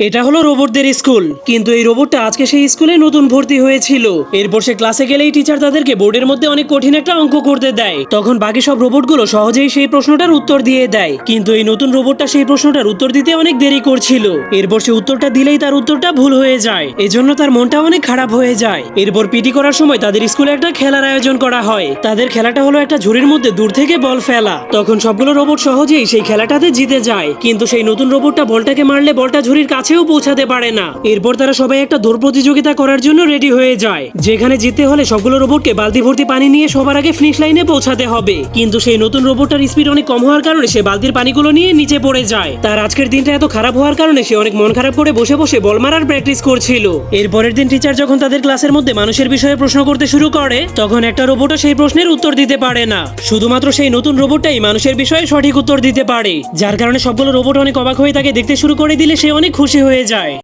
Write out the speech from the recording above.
এটা হলো রোবটদের স্কুল। কিন্তু এই রোবটটা আজকে সেই স্কুলে নতুন ভর্তি হয়েছিল। এরপর সে ক্লাসে গেলেই টিচার তাদেরকে বোর্ডের মধ্যে অনেক কঠিন একটা অঙ্ক করতে দেয়। তখন বাকি সব রোবটগুলো সহজেই সেই প্রশ্নটার উত্তর দিয়ে দেয়। কিন্তু এই নতুন রোবটটা সেই প্রশ্নটার উত্তর দিতে অনেক দেরি করছিল। এরপর সে উত্তরটা দিলেই তার উত্তরটা ভুল হয়ে যায়। এজন্য তার মনটা অনেক খারাপ হয়ে যায়। এরপর পিটি করার সময় তাদের স্কুলে একটা খেলার আয়োজন করা হয়। তাদের খেলাটা হলো একটা ঝুড়ির মধ্যে দূর থেকে বল ফেলা। তখন সবগুলো রোবট সহজেই সেই খেলাটাতে জিতে যায়। কিন্তু সেই নতুন রোবটটা বলটাকে মারলে বলটা ঝুড়ির কাছেও পৌঁছাতে পারে না। এরপর তারা সবাই একটা দৌড় প্রতিযোগিতা করার জন্য রেডি হয়ে যায়, যেখানে জিততে হলে সবগুলো রোবটকে বালতি ভর্তি পানি নিয়ে সবার আগে ফিনিশ লাইনে পৌঁছাতে হবে। কিন্তু সেই নতুন রোবটটার স্পিড অনেক কম হওয়ার কারণে সে বালতির পানিগুলো নিয়ে নিচে পড়ে যায়। তার আজকের দিনটা এত খারাপ হওয়ার কারণে সে অনেক মন খারাপ করে বসে বসে বল মারার প্র্যাকটিস করছিল। এর পরের দিন টিচার যখন তাদের ক্লাসের মধ্যে মানুষের বিষয়ে প্রশ্ন করতে শুরু করে, তখন একটা রোবটও সেই প্রশ্নের উত্তর দিতে পারে না। শুধুমাত্র সেই নতুন রোবটটাই মানুষের বিষয়ে সঠিক উত্তর দিতে পারে, যার কারণে সবগুলো রোবট অনেক অবাক হয়ে তাকে দেখতে শুরু করে দিলে সে অনেক হয়ে যায়।